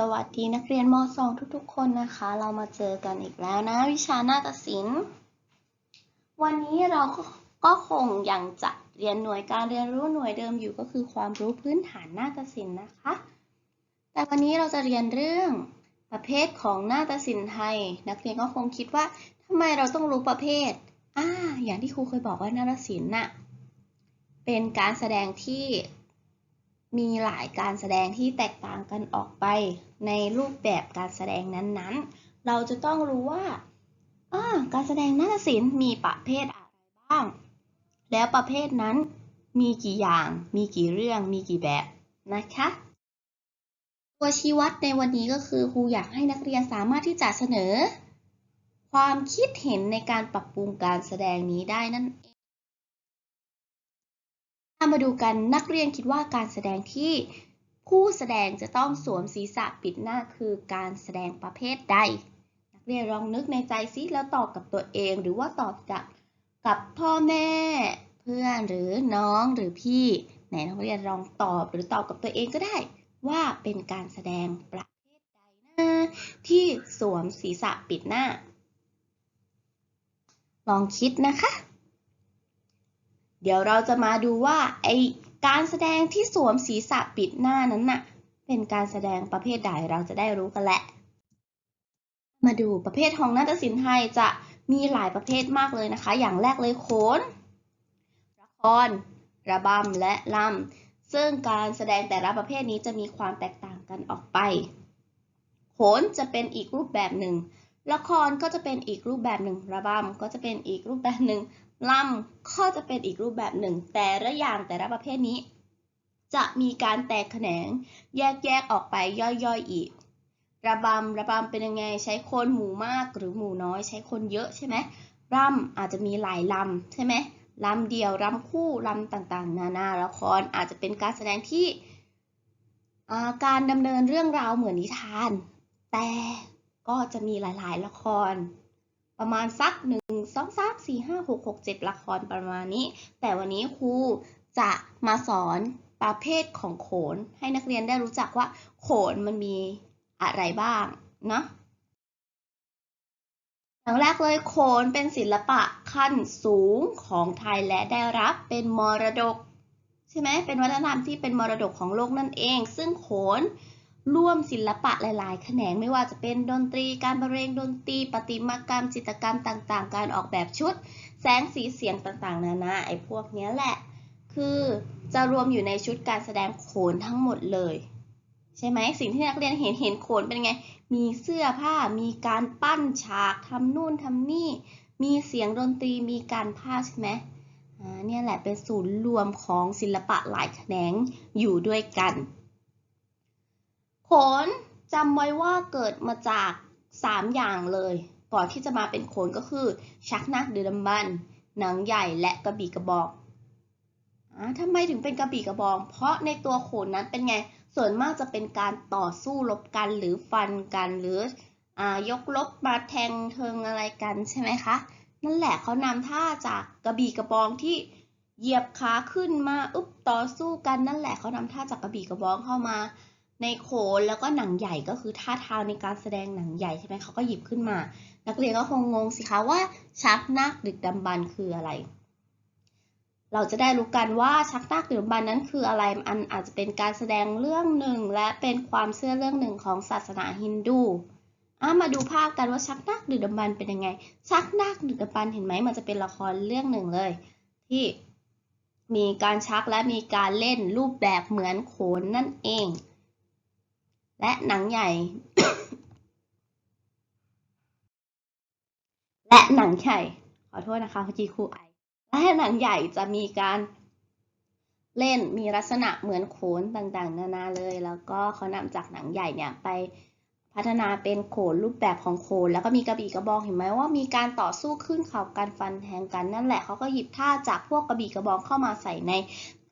สวัสดีนักเรียนม .2 ทุกๆ คนนะคะ เรามาเจอกันอีกแล้วนะ วิชาหน้าฏศิลป์วันนี้เราก็คงยังจะเรียนหน่วยการเรียนรู้หน่วยเดิมอยู่ก็คือความรู้พื้นฐานหน้าฏศิลป์นะคะ แต่วันนี้เราจะเรียนเรื่องประเภทของหน้าฏศิลป์ไทย นักเรียนก็คงคิดว่าทำไมเราต้องรู้ประเภทอ่าอย่างที่ครูเคยบอกว่าหน้าฏศิลป์น่ะเป็นการแสดงที่ มีหลายการแสดงที่แตกต่างกันออกไป ในรูปแบบการแสดงนั้นๆ เราจะต้องรู้ว่าการแสดงนาฏศิลป์มีประเภทอะไรบ้าง แล้วประเภทนั้นมีกี่อย่าง มีกี่เรื่อง มีกี่แบบนะคะ ตัวชี้วัดในวันนี้ก็คือครูอยากให้นักเรียนสามารถที่จะเสนอ ความคิดเห็นในการปรับปรุงการแสดงนี้ได้นั่นเอ งมาดูกันนักเรียนคิดว่าการแสดงที่ผู้แสดงจะต้องสวมศีรษะปิดหน้าคือการแสดงประเภทใด นักเรียนลองนึกในใจซิแล้วตอบกับตัวเอง หรือว่าตอบกับกับพ่อแม่ เพื่อนหรือน้องหรือพี่ไหนนักเรียนลองตอบหรือตอบกับตัวเองก็ได้ ว่าเป็นการแสดงประเภทใดนะที่สวมศีรษะปิดหน้า ลองคิดนะคะ เดี๋ยวเราจะมาดูว่าไอการแสดงที่สวมศีรษะปิดหน้านั้นน่ะ เป็นการแสดงประเภทใดเราจะได้รู้กันแหละ มาดูประเภทของนาฏศิลป์ไทยจะมีหลายประเภทมากเลยนะคะ อย่างแรกเลยโขนละครระบำและลำซึ่งการแสดงแต่ละประเภทนี้จะมีความแตกต่างกันออกไป โขนจะเป็นอีกรูปแบบหนึ่ง ละครก็จะเป็นอีกรูปแบบหนึ่ง ระบำก็จะเป็นอีกรูปแบบหนึ่ง ลำก็จะเป็นอีกรูปแบบหนึ่ง แต่ละอย่างแต่ละประเภทนี้ จะมีการแตกแขนง แยกแยกออกไปย่อยๆอีก ระบำระบำเป็นยังไงใช้คนหมู่มากหรือหมู่น้อย ใช้คนเยอะใช่ไหมรำอาจจะมีหลายลำใช่ไหมลำเดียวลำคู่ลำต่างๆ นานาละครอาจจะเป็นการแสดงที่การดำเนินเรื่องราวเหมือนนิทาน แต่ก็จะมีหลายๆ ละคร ประมาณสักหนึ่ง สองสามสี่ห้าหกหกเจ็ดละครประมาณนี้ แต่วันนี้ครูจะมาสอนประเภทของโขน ให้นักเรียนได้รู้จักว่า โขนมันมีอะไรบ้างเนาะอย่างแรกเลยโขนเป็นศิลปะขั้นสูงของไทยและได้รับเป็นมรดก ใช่ไหมเป็นวัฒนธรรมที่เป็นมรดกของโลกนั่นเอง ซึ่งโขน ร่วมศิลปะหลาย ๆ แขนงไม่ว่าจะเป็นดนตรี การบรรเลงดนตรี ประติมากรรม จิตรกรรมต่าง ๆ การออกแบบชุด แสงสีเสียงต่าง ๆ นานาไอ้พวกนี้แหละ คือจะรวมอยู่ในชุดการแสดงโขนทั้งหมดเลย ใช่ไหมสิ่งที่นักเรียนเห็นเห็นโขนเป็นไง มีเสื้อผ้า มีการปั้นฉากทำนู่นทำนี่ มีเสียงดนตรี มีการพาใช่ไหมอ่าเนี่ยแหละเป็นศูนย์รวมของศิลปะหลายแขนงอยู่ด้วยกัน ขนจำไว้ว่าเกิดมาจาก 3 อย่างเลย ก่อนที่จะมาเป็นโขนก็คือ ชักนักดือดำบันหนังใหญ่และกระบี่กระบอกอทำไมถึงเป็นกระบี่กระบอง เพราะในตัวโขนนั้นเป็นไง ส่วนมากจะเป็นการต่อสู้รบกันหรือฟันกันหรืออยกลบมาแทงเทิงอะไรกันใช่ไหมคะ นั่นแหละเขานำท่าจากกระบี่กระบองที่เหยียบขาขึ้นมาอุ๊บต่อสู้กันนั่นแหละเขานำท่าจากกระบี่กระบองเข้ามา ในโขนแล้วก็หนังใหญ่ก็คือท่าทางในการแสดงหนังใหญ่ใช่ไหมเขาก็หยิบขึ้นมา นักเรียนก็คงงงสิคะว่าชักนักดึกดำบรรคืออะไร เราจะได้รู้กันว่าชักนักดึกดำบรรนั้นคืออะไรอันอาจจะเป็นการแสดงเรื่องหนึ่ง และเป็นความเชื่อเรื่องหนึ่งของศาสนาฮินดูอะมาดูภาพกันว่าชักนักดึกดำบรรเป็นยังไง ชักนักดึกดำบรรเห็นไหมมันจะเป็นละครเรื่องหนึ่งเลย ที่มีการชักและมีการเล่นรูปแบบเหมือนโขนนั่นเอง และหนังใหญ่ และหนังใหญ่ ขอโทษนะคะพี่ครูไอและหนังใหญ่จะมีการเล่นมีลักษณะเหมือนโขนต่างๆ นานาเลย แล้วก็เขานำจากหนังใหญ่เนี่ยไปพัฒนาเป็นโขนรูปแบบของโขน แล้วก็มีกระบี่กระบองเห็นไหมว่ามีการต่อสู้ขึ้นเขาการฟันแทงกันนั่นแหละเขาก็หยิบท่าจากพวกกระบี่กระบองเข้ามาใส่ใน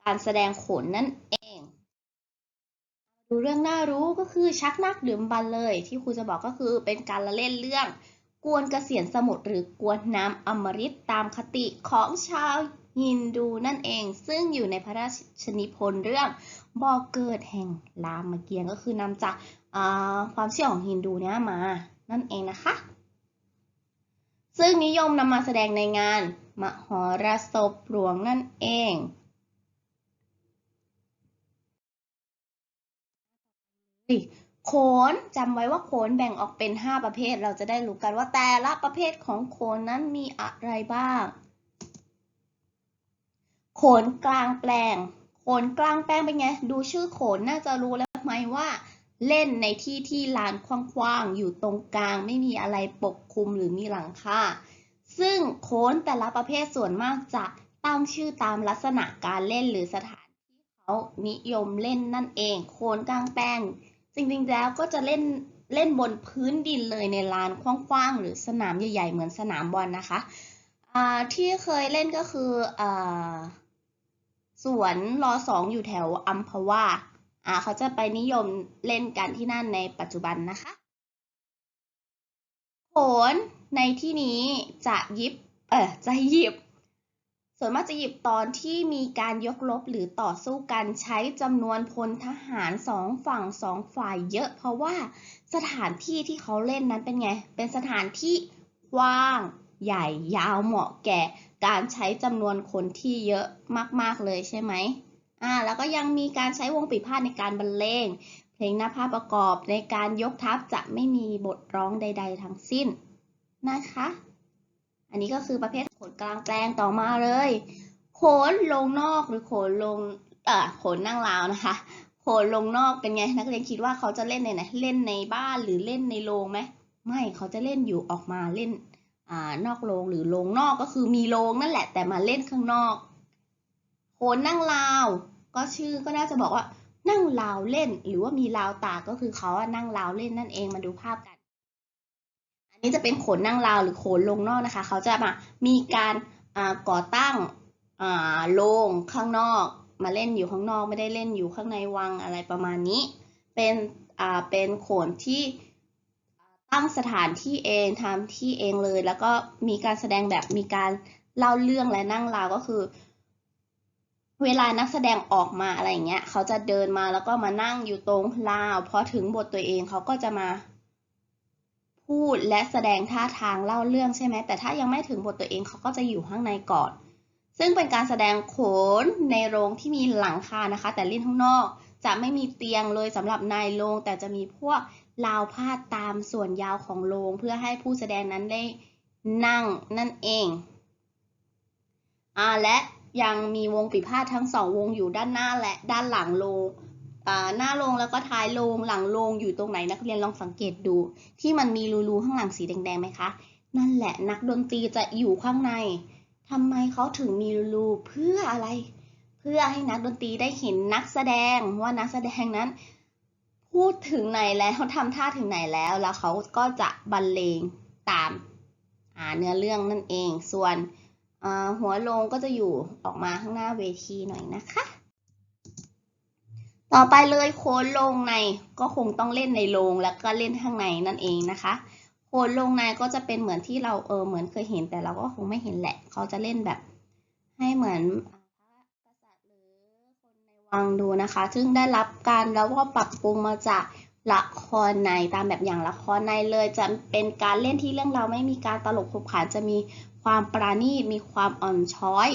การแสดงโขนนั่นเอง ดูเรื่องน่ารู้ก็คือชักนักดื่มบันเลย ที่ครูจะบอกก็คือเป็นการละเล่นเรื่อง กวนกเกษียณสมุทรหรือกวนน้ำอมฤตตามคติของชาวฮินดูนั่นเอง ซึ่งอยู่ในพระราชนิพนธ์เรื่องบ่อเกิดแห่งรามเกียรติ์ก็คือนำจากความเชื่อของฮินดูเนี้ยมานั่นเองนะคะ ซึ่งนิยมนำมาแสดงในงานมหรสพหลวงนั่นเอง โขนจำไว้ว่าโขนแบ่งออกเป็น 5 ประเภท เราจะได้รู้กันว่าแต่ละประเภทของโขนนั้นมีอะไรบ้าง โขนกลางแปลง โขนกลางแปลงเป็นไง ดูชื่อโขนน่าจะรู้แล้วไหมว่าเล่นในที่ที่ลานกว้างๆ อยู่ตรงกลางไม่มีอะไรปกคลุมหรือมีหลังคา ซึ่งโขนแต่ละประเภทส่วนมากจะตั้งชื่อตามลักษณะการเล่นหรือสถานที่เขานิยมเล่นนั่นเอง โขนกลางแปลง จริงๆแล้วก็จะเล่นเล่นบนพื้นดินเลยในลานกว้างๆ หรือสนามใหญ่ ๆ เหมือนสนามบอลนะคะที่เคยเล่นก็คืออสวนรอสองอยู่แถวอัมพวาเขาจะไปนิยมเล่นกันที่นั่นในปัจจุบันนะคะโขนในที่นี้จะยิบเออจะหยิบ ส่วนมากจะหยิบตอนที่มีการยกรบหรือต่อสู้กันใช้จำนวนพลทหารสองฝั่งสองฝ่ายเยอะ เพราะว่าสถานที่ที่เขาเล่นนั้นเป็นไง เป็นสถานที่กว้าง ใหญ่ยาวเหมาะแก่การใช้จำนวนคนที่เยอะมาก ๆ เลยใช่ไหมอ่าแล้วก็ยังมีการใช้วงปีพาทย์ในการบรรเลงเพลงหน้าภาพประกอบในการยกทัพจะไม่มีบทร้องใด ๆ ทั้งสิ้นนะคะ อันนี้ก็คือประเภทโขนกลางแปลงต่อมาเลยโขนลงนอกหรือโขนลงเอ่อโขนนั่งราวนะคะโขนลงนอกเป็นไงนักเรียนคิดว่าเขาจะเล่นในไหนเล่นในบ้านหรือเล่นในโรงไหมไม่เขาจะเล่นอยู่ออกมาเล่นอ่านอกโรงหรือโรงนอกก็คือมีโรงนั่นแหละแต่มาเล่นข้างนอกโขนนั่งราว ก็ชื่อก็น่าจะบอกว่านั่งราวเล่น หรือว่ามีราวตากก็คือเขาอะนั่งราวเล่นนั่นเองมาดูภาพกัน นี้จะเป็นโขนนั่งราวหรือโขนลงนอกนะคะ เขาจะมามีการก่อตั้งโรงข้างนอก มาเล่นอยู่ข้างนอกไม่ได้เล่นอยู่ข้างในวังอะไรประมาณนี้ เป็นเป็นโขนที่ตั้งสถานที่เองทำที่เองเลย แล้วก็มีการแสดงแบบมีการเล่าเรื่องและนั่งราวก็คือ เวลานักแสดงออกมาอะไรอย่างเงี้ยเขาจะเดินมาแล้วก็มานั่งอยู่ตรงราวพอถึงบทตัวเองเขาก็จะมา พูดและแสดงท่าทางเล่าเรื่องใช่ไหม แต่ถ้ายังไม่ถึงบทตัวเองเขาก็จะอยู่ข้างในก่อน ซึ่งเป็นการแสดงโขนในโรงที่มีหลังคานะคะ แต่เล่นข้างนอกจะไม่มีเตียงเลยสำหรับในโรงแต่จะมีพวกราวพาดตามส่วนยาวของโรงเพื่อให้ผู้แสดงนั้นได้นั่งนั่นเองอ่าและยังมีวงปีพาทั้งสองวงอยู่ด้านหน้าและด้านหลังโรง หน้าโรงแล้วก็ท้ายโรงหลังโรงอยู่ตรงไหนนักเรียนลองสังเกตดู ที่มันมีรูๆข้างหลังสีแดงๆไหมคะนั่นแหละนักดนตรีจะอยู่ข้างในทำไมเขาถึงมีรูๆเพื่ออะไร เพื่อให้นักดนตรีได้เห็นนักแสดงว่านักแสดงนั้น พูดถึงไหนแล้วเขาทำท่าถึงไหนแล้วแล้วเขาก็จะบรรเลงตามาเนื้อเรื่องนั่นเอง ส่วนหัวโลงก็จะอยู่ออกมาข้างหน้าเวทีหน่อยนะคะ ต่อไปเลยโคนลงในก็คงต้องเล่นในโรงแล้วก็เล่นข้างในนั่นเองนะคะ โคนลงในก็จะเป็นเหมือนที่เราเออเหมือนเคยเห็นแต่เราก็คงไม่เห็นแหละเขาจะเล่นแบบ ให้เหมือนพระกษัตริย์หรือคนในวังดูนะคะ ซึ่งได้รับการแล้วก็ปรับปรุงมาจากละครในตามแบบอย่างละครในเลยจะเป็นการเล่นที่เรื่องเราไม่มีการตลกขบขันจะมีความปราณีตมีความอ่อนช้อย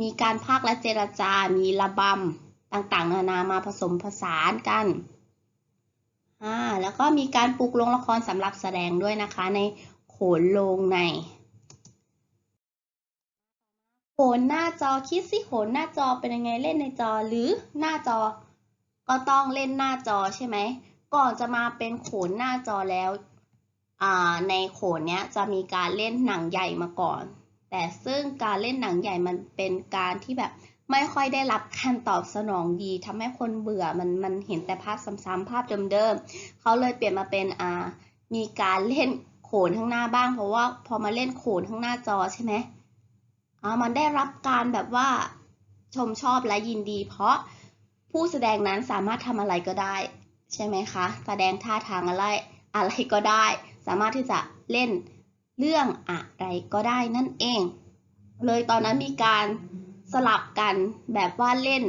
มีการพากและเจรจา มีระบำ ต่างๆ นานามาผสมผสานกันอ่าแล้วก็มีการปลุกลงละครสำหรับแสดงด้วยนะคะในโขนโลงในโขนหน้าจอคิดสิโขนหน้าจอเป็นยังไงเล่นในจอหรือหน้าจอ ก็ต้องเล่นหน้าจอใช่ไหมก่อนจะมาเป็นโขนหน้าจอแล้วในโขนเนี้ยจะมีการเล่นหนังใหญ่มาก่อน แต่ซึ่งการเล่นหนังใหญ่มันเป็นการที่แบบ ไม่ค่อยได้รับการตอบสนองดีทำให้คนเบื่อมันมันเห็นแต่ภาพซ้ำๆภาพเดิมๆเขาเลยเปลี่ยนมาเป็นอ่ามีการเล่นโขนข้างหน้าบ้าง เพราะว่าพอมาเล่นโขนข้างหน้าจอใช่ไหมอ่ามันได้รับการแบบว่าชมชอบและยินดี เพราะผู้แสดงนั้นสามารถทำอะไรก็ได้ ใช่ไหมคะ แสดงท่าทางอะไรอะไรก็ได้ สามารถที่จะเล่นเรื่องอะไรก็ได้นั่นเอง เลยตอนนั้นมีการ สลับกันแบบว่าเล่น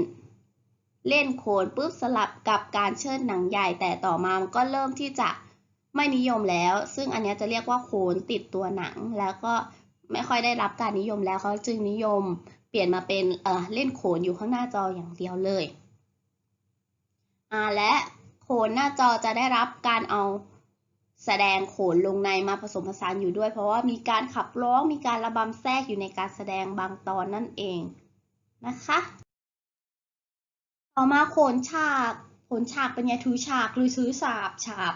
เล่นโขนปุ๊บสลับกับการเชิดหนังใหญ่แต่ต่อมามันก็เริ่มที่จะไม่นิยมแล้ว ซึ่งอันนี้จะเรียกว่าโขนติดตัวหนัง แล้วก็ไม่ค่อยได้รับการนิยมแล้วเขาจึงนิยมเปลี่ยนมาเป็นเอ่อเล่นโขนอยู่ข้างหน้าจออย่างเดียวเลยอ่าและโขนหน้าจอจะได้รับการเอาแสดงโขนลงในมาผสมผสานอยู่ด้วย เพราะว่ามีการขับร้องมีการระบำแทรกอยู่ในการแสดงบางตอนนั่นเอง นะคะ ต่อมาโขนฉากโขนฉากเป็นไงถือฉากหรือถือฉาบฉาบ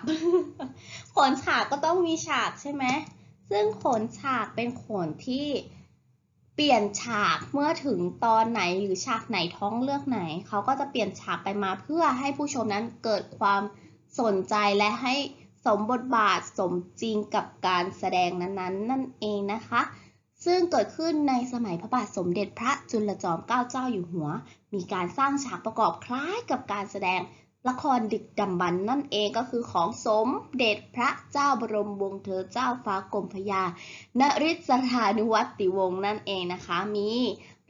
โขนฉากก็ต้องมีฉากใช่ไหมซึ่งโขนฉากเป็นโขนที่เปลี่ยนฉากเมื่อถึงตอนไหนหรือฉากไหนท้องเรื่องไหน เขาก็จะเปลี่ยนฉากไปมาเพื่อให้ผู้ชมนั้นเกิดความสนใจและให้สมบทบาทสมจริงกับการแสดงนั้นๆ นั่นเองนะคะ ซึ่งเกิดขึ้นในสมัยพระบาทสมเด็จพระจุลจอมเกล้าเจ้าอยู่หัว มีการสร้างฉากประกอบคล้ายกับการแสดงละครดึกดำบรรนั่นเองก็คือของสมเด็จพระเจ้าบรมวงศ์เธอเจ้าฟ้ากรมพระยา นริศรานุวัติวงศ์นั่นเองนะคะ มี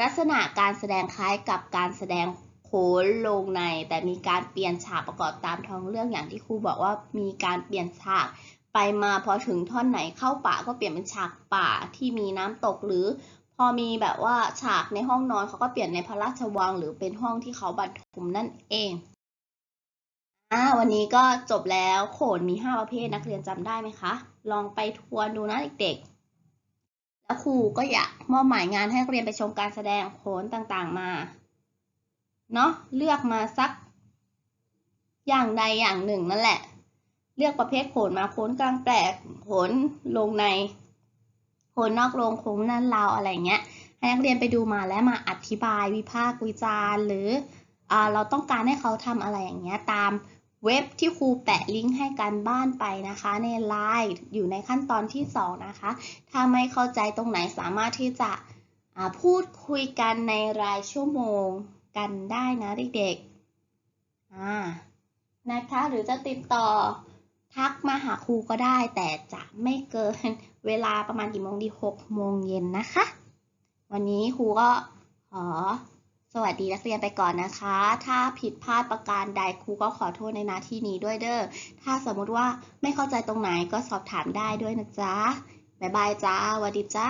ลักษณะการแสดงคล้ายกับการแสดงโขนลงใน แต่มีการเปลี่ยนฉากประกอบตามท้องเรื่องอย่างที่ครูบอกว่ามีการเปลี่ยนฉาก ไปมาพอถึงท่อนไหนเข้าป่าก็เปลี่ยนเป็นฉากป่าที่มีน้ำตกหรือ พอมีแบบว่าฉากในห้องนอนเขาก็เปลี่ยนในพระราชวัง หรือเป็นห้องที่เขาบรรทมนั่นเองอ่าวันนี้ก็จบแล้วโขนมี 5 ประเภทนักเรียนจำได้ไหมคะ ลองไปทวนดูนะเด็กๆแล้วครูก็อยากมอบหมายงานให้นักเรียนไปชมการแสดงโขนต่างๆมาเนาะเลือกมาสักอย่างใดอย่างหนึ่งนั่นแหละ เลือกประเภทโขนมาโขนกลางแปลกโขนลงในโขนนอกโรงโขนนั่นราวอะไรเงี้ยให้นักเรียนไปดูมาและมาอธิบายวิพากษ์วิจารณ์ หรืออเราต้องการให้เขาทำอะไรอย่างเงี้ยตามเว็บที่ครูแปะลิงก์ให้การบ้านไปนะคะ ในไลน์อยู่ในขั้นตอนที่ 2 นะคะ ถ้าไม่เข้าใจตรงไหนสามารถที่จะพูดคุยกันในรายชั่วโมงกันได้นะเด็กๆนะคะหรือจะติดต่อ ทักมาหาครูก็ได้ แต่จะไม่เกินเวลาประมาณกี่โมงดี6โมงเย็นนะคะ วันนี้ครูก็ขอสวัสดีนักเรียนไปก่อนนะคะ ถ้าผิดพลาดประการใดครูก็ขอโทษในนาที่นี้ด้วยเด้อ ถ้าสมมติว่าไม่เข้าใจตรงไหนก็สอบถามได้ด้วยนะจ๊ะ บ๊ายบายจ้าสวัสดีจ้า